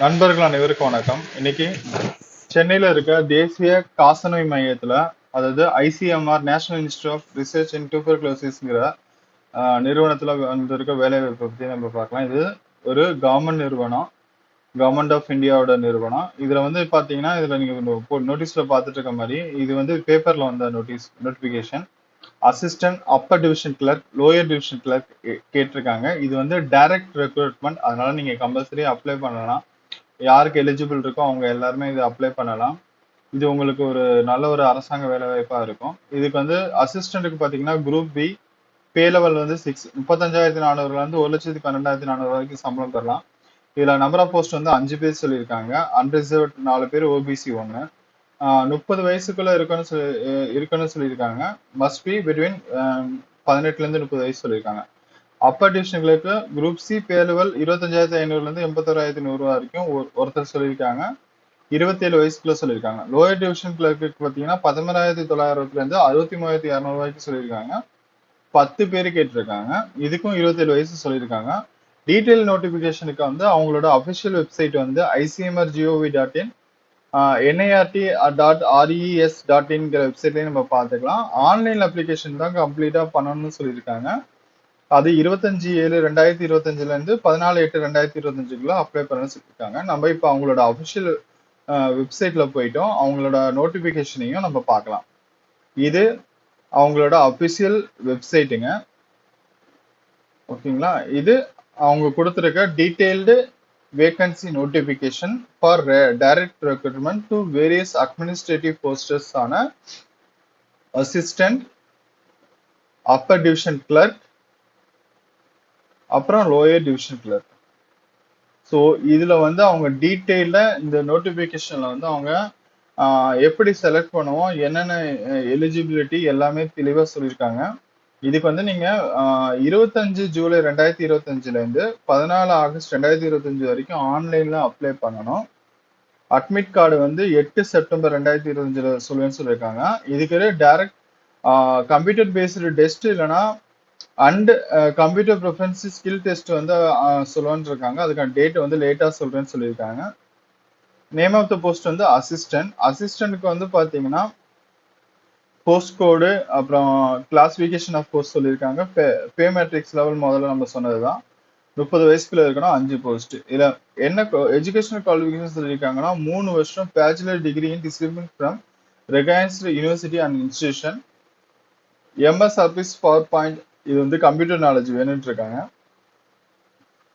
நண்பர்கள் அனைவருக்கும் வணக்கம். இன்னைக்கு சென்னையில இருக்க தேசிய காசநோய் மையத்துல அதாவது ICMR national institute of research in டியூபர்குலோசிஸ்ங்கிற நிறுவனத்துல வந்திருக்க வேலை வாய்ப்பை பத்தி நம்ம பார்க்கலாம். இது ஒரு கவர்மெண்ட் நிறுவனம் கவர்மெண்ட் ஆஃப் இந்தியாவோட நிறுவனம். இதுல வந்து பாத்தீங்கன்னா இதுல நீங்க நோட்டீஸ்ல பாத்துட்டு இருக்க மாதிரி இது வந்து பேப்பர்ல வந்த notice notification assistant upper division clerk lower division clerk கேட்டிருக்காங்க. இது வந்து டைரக்ட் ரெக்ரூட்மெண்ட் அதனால நீங்க கம்பல்சரி அப்ளை பண்ணலாம். யாருக்கு எலிஜிபிள் இருக்கோ அவங்க எல்லாருமே இது அப்ளை பண்ணலாம். இது உங்களுக்கு ஒரு நல்ல ஒரு அரசாங்க வேலைவாய்ப்பாக இருக்கும். இதுக்கு வந்து அசிஸ்டன்ட்டுக்கு பார்த்தீங்கன்னா குரூப் பி பே லெவல் வந்து சிக்ஸ் முப்பத்தஞ்சாயிரத்தி நானூறுலேருந்து ஒரு லட்சத்தி பன்னெண்டாயிரத்தி நானூறு வரைக்கும் சம்பளம் தரலாம். இதில் நம்பர் ஆஃப் போஸ்ட் வந்து அஞ்சு பேர் சொல்லியிருக்காங்க. அன்ரிசர்வ் நாலு பேர் ஓபிசி ஒன்று முப்பது வயசுக்குள்ளே இருக்கணும்னு சொல்லி இருக்குன்னு சொல்லியிருக்காங்க. மஸ்ட் பி பிட்வீன் பதினெட்டுலேருந்து முப்பது வயசு சொல்லியிருக்காங்க. அப்பர் டிவிஷனுக்கு குரூப் சி பேலுவல் இருபத்தஞ்சாயிரத்தி ஐநூறுலேருந்து எண்பத்தோராயிரத்தி நூறுரூவா வரைக்கும் ஒருத்தர் சொல்லியிருக்காங்க. இருபத்தேழு வயசுக்குள்ள சொல்லியிருக்காங்க. லோயர் டிவிஷன் கிளர்க்கு பார்த்தீங்கன்னா பதினோராயிரத்தி தொள்ளாயிரத்துலேருந்து அறுபத்தி மூவாயிரத்தி இரநூறுவாய்க்கு சொல்லியிருக்காங்க. பத்து பேர் கேட்டிருக்காங்க. இதுக்கும் இருபத்தேழு வயசு சொல்லியிருக்காங்க. டீட்டெயில் நோட்டிஃபிகேஷனுக்கு வந்து அவங்களோட அஃபிஷியல் வெப்சைட் வந்து ICMR G O V dot in NIRT dot R E S dot இன்கிற வெப்சைட்லேயும் நம்ம பார்த்துக்கலாம். ஆன்லைன் அப்ளிகேஷன் தான் கம்ப்ளீட்டாக பண்ணணும்னு சொல்லியிருக்காங்க. அது இருபத்தஞ்சு ஏழு ரெண்டாயிரத்தி இருபத்தஞ்சுல இருந்து பதினாலு எட்டு ரெண்டாயிரத்தி இருபத்தஞ்சுக்குள்ள அப்ளை பண்ணணும்னு சொல்லியிருக்காங்க. நம்ம இப்போ அவங்களோட அஃபிஷியல் வெப்சைட்ல போயிட்டோம். அவங்களோட நோட்டிபிகேஷனையும் நம்ம பார்க்கலாம். இது அவங்களோட அஃபிஷியல் வெப்சைட்டுங்க ஓகேங்களா? இது அவங்க கொடுத்துருக்க detailed vacancy notification for direct recruitment to various administrative posters ஆன அசிஸ்டன்ட் அப்பர் டிவிஷன் கிளர்க் அப்புறம் லோயர் டிவிஷன் இருக்கு. ஸோ இதில் வந்து அவங்க டீட்டெயிலில் இந்த நோட்டிஃபிகேஷனில் வந்து அவங்க எப்படி செலக்ட் பண்ணுவோம் என்னென்ன எலிஜிபிலிட்டி எல்லாமே தெளிவாக சொல்லியிருக்காங்க. இதுக்கு வந்து நீங்கள் இருபத்தஞ்சு ஜூலை ரெண்டாயிரத்தி இருபத்தஞ்சிலேருந்து பதினாலு ஆகஸ்ட் ரெண்டாயிரத்தி இருபத்தஞ்சு வரைக்கும் ஆன்லைனில் அப்ளை பண்ணணும். அட்மிட் கார்டு வந்து எட்டு செப்டம்பர் ரெண்டாயிரத்தி இருபத்தஞ்சில் சொல்லுவேன்னு சொல்லியிருக்காங்க. இதுக்கு டைரக்ட் கம்ப்யூட்டர் பேஸ்டு டெஸ்ட் இல்லைன்னா and computer preference skill test வந்து uh, சொல்லுவான்னு இருக்காங்க அதுக்கான டேட் வந்து லேட்டாக சொல்கிறேன்னு சொல்லியிருக்காங்க. நேம் ஆஃப் த போஸ்ட் வந்து அசிஸ்டன்ட் அசிஸ்டண்ட்டுக்கு வந்து பார்த்தீங்கன்னா போஸ்ட் கோடு அப்புறம் கிளாஸிஃபிகேஷன் ஆஃப் போஸ்ட் சொல்லியிருக்காங்க. பே மேட்ரிக்ஸ் லெவல் முதல்ல நம்ம சொன்னது தான் முப்பது வயசுக்குள்ள இருக்கணும் அஞ்சு போஸ்ட் இதில் என்ன எஜுகேஷனல் குவாலிஃபிகேஷன் சொல்லியிருக்காங்கன்னா மூணு வருஷம் bachelor degree in discipline from recognised university and institution MS office power point இது வந்து கம்ப்யூட்டர் நாலேஜ் வேணும்னு இருக்காங்க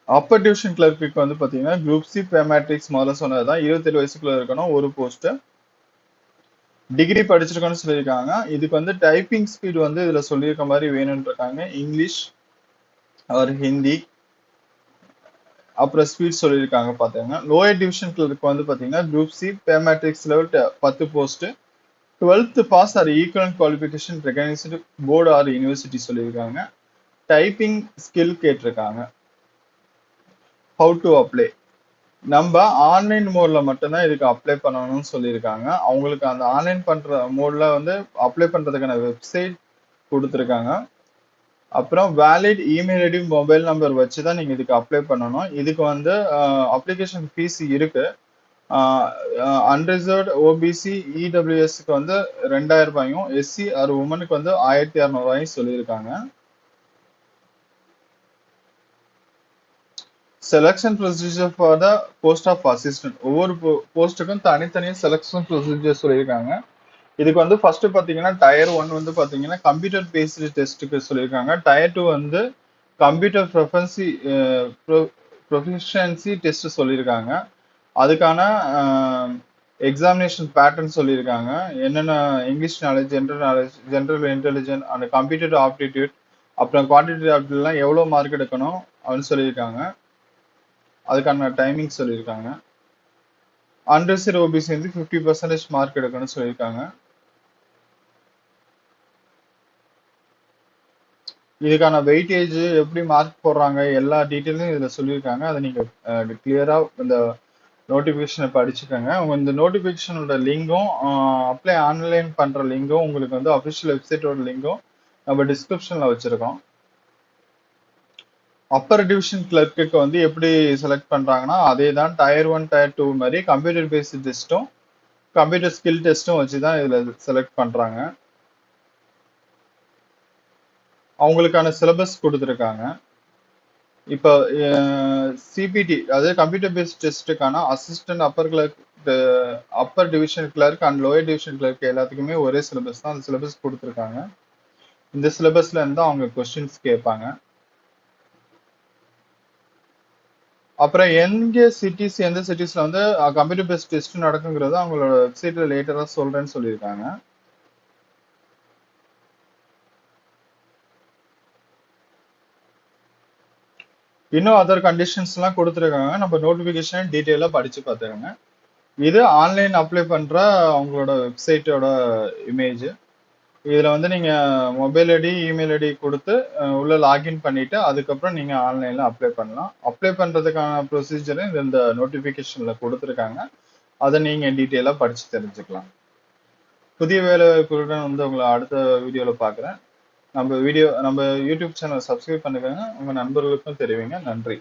அப்பர் டிவிஷன் கிளர்க்கு வந்து பார்த்தீங்கன்னா குரூப் சி பேமேட்ரிக்ஸ் முதல்ல சொன்னதுதான். இருபத்தேழு வயசுக்குள்ள இருக்கணும் ஒரு போஸ்ட்டு டிகிரி படிச்சிருக்கோன்னு சொல்லியிருக்காங்க. இதுக்கு வந்து டைப்பிங் ஸ்பீடு வந்து இதில் சொல்லியிருக்க மாதிரி வேணும்னு இருக்காங்க இங்கிலீஷ் அவர் ஹிந்தி அப்புறம் ஸ்பீட் சொல்லியிருக்காங்க பார்த்தீங்கன்னா லோயர் டிவிஷன் கிளர்க்கு வந்து பார்த்தீங்கன்னா group C pay matrix level பத்து post twelfth pass or equal qualification recognised board or university சொல்லியிருக்காங்க. டைப்பிங் ஸ்கில் கேட்டிருக்காங்க. ஹவு டு அப்ளை நம்ம ஆன்லைன் மோட்ல மட்டும்தான் இதுக்கு அப்ளை பண்ணணும்னு சொல்லியிருக்காங்க. அவங்களுக்கு அந்த ஆன்லைன் பண்ற மோட்ல வந்து அப்ளை பண்றதுக்கான வெப்சைட் கொடுத்துருக்காங்க. அப்புறம் valid email ID mobile number வச்சு தான் நீங்கள் இதுக்கு அப்ளை பண்ணணும். இதுக்கு வந்து அப்ளிகேஷன் ஃபீஸ் இருக்கு. அன்ரிசர்வ்ட் ஓபிசி இடபிள்யூஎஸ்க்கு வந்து ரெண்டாயிரம் ரூபாயும் எஸ்சி ஆர் உமனுக்கு வந்து ஆயிரத்தி அறநூறுவாயும் சொல்லியிருக்காங்க. Selection procedure for the post of assistant ஒவ்வொரு போஸ்ட்டுக்கும் தனித்தனியாக செலெக்ஷன் ப்ரொசீஜர் சொல்லியிருக்காங்க. இதுக்கு வந்து ஃபர்ஸ்ட் பார்த்தீங்கன்னா டயர் ஒன் வந்து பார்த்தீங்கன்னா கம்ப்யூட்டர் பேஸ்டு டெஸ்ட்டுக்கு சொல்லியிருக்காங்க. டயர் டூ வந்து கம்ப்யூட்டர் ப்ரொஃபன்சி ப்ரொஃபிஷியன்சி டெஸ்ட் சொல்லியிருக்காங்க. அதுக்கான எக்ஸாமினேஷன் பேட்டர்ன் சொல்லியிருக்காங்க. என்னென்ன English knowledge general knowledge general intelligent and computer aptitude அப்புறம் குவான்டிட்டி ஆப்டிடியூட்லாம் எவ்வளோ மார்க் எடுக்கணும் அப்படின்னு சொல்லியிருக்காங்க. அதுக்கான டைமிங் சொல்லியிருக்காங்க. அண்டர்சர் ஓபிசி வந்து ஃபிஃப்டி பர்சன்டேஜ் மார்க் எடுக்கணும்னு சொல்லியிருக்காங்க. இதுக்கான வெயிட்டேஜ் எப்படி மார்க் போடுறாங்க எல்லா டீட்டெயிலும் இதில் சொல்லியிருக்காங்க. அதை நீங்கள் கிளியராக இந்த நோட்டிஃபிகேஷனை படிச்சுக்கோங்க. உங்கள் இந்த நோட்டிஃபிகேஷனோட லிங்கும் அப்ளை ஆன்லைன் பண்ணுற லிங்கும் உங்களுக்கு வந்து அஃபிஷியல் வெப்சைட்டோட லிங்கும் நம்ம டிஸ்கிரிப்ஷனில் வச்சுருக்கோம். அப்பர் டிவிஷன் கிளர்க்குக்கு வந்து எப்படி செலக்ட் பண்ணுறாங்கன்னா அதே தான் டயர் ஒன் டயர் டூ மாதிரி கம்ப்யூட்டர் பேஸ்டு டெஸ்ட்டும் கம்ப்யூட்டர் ஸ்கில் டெஸ்ட்டும் வச்சு தான் இதில் செலக்ட் பண்ணுறாங்க அவங்களுக்கான சிலபஸ் கொடுத்துருக்காங்க. இப்போ சிபிடி அதாவது computer based டெஸ்ட்டுக்கான assistant upper clerk upper division clerk and lower division clerk எல்லாத்துக்குமே ஒரே சிலபஸ் தான். அந்த சிலபஸ் கொடுத்துருக்காங்க. இந்த சிலபஸ்ல இருந்து அவங்க கொஸ்டின்ஸ் கேட்பாங்க. அப்புறம் எங்க சிட்டிஸ் எந்த சிட்டிஸ்ல வந்து கம்ப்யூட்டர் பேஸ்ட் டெஸ்ட் நடக்குங்கிறது அவங்களோட வெப்சைட்ல லேட்டரா சொல்றேன்னு சொல்லியிருக்காங்க. இன்னும் அதர் கண்டிஷன்ஸ்லாம் கொடுத்துருக்காங்க. நம்ம நோட்டிஃபிகேஷன் டீட்டெயிலாக படித்து பார்த்துக்கோங்க. இது ஆன்லைன் அப்ளை பண்ணுற அவங்களோட வெப்சைட்டோட இமேஜ் இதில் வந்து நீங்கள் மொபைல் ஐடி இமெயில் ஐடி கொடுத்து உள்ளே உள்ள லாகின் பண்ணிவிட்டு அதுக்கப்புறம் நீங்கள் ஆன்லைனில் அப்ளை பண்ணலாம். அப்ளை பண்ணுறதுக்கான ப்ரொசீஜரும் இது இந்த நோட்டிஃபிகேஷனில் கொடுத்துருக்காங்க. அதை நீங்கள் டீட்டெயிலாக படித்து தெரிஞ்சுக்கலாம். புதிய வேலை வந்து உங்களை அடுத்த வீடியோவில் பார்க்குறேன். நம்ம வீடியோ நம்ம யூடியூப் சேனல் சப்ஸ்கிரைப் பண்ணுங்க உங்கள் நண்பர்களுக்கும் தெரிவிங்க. நன்றி.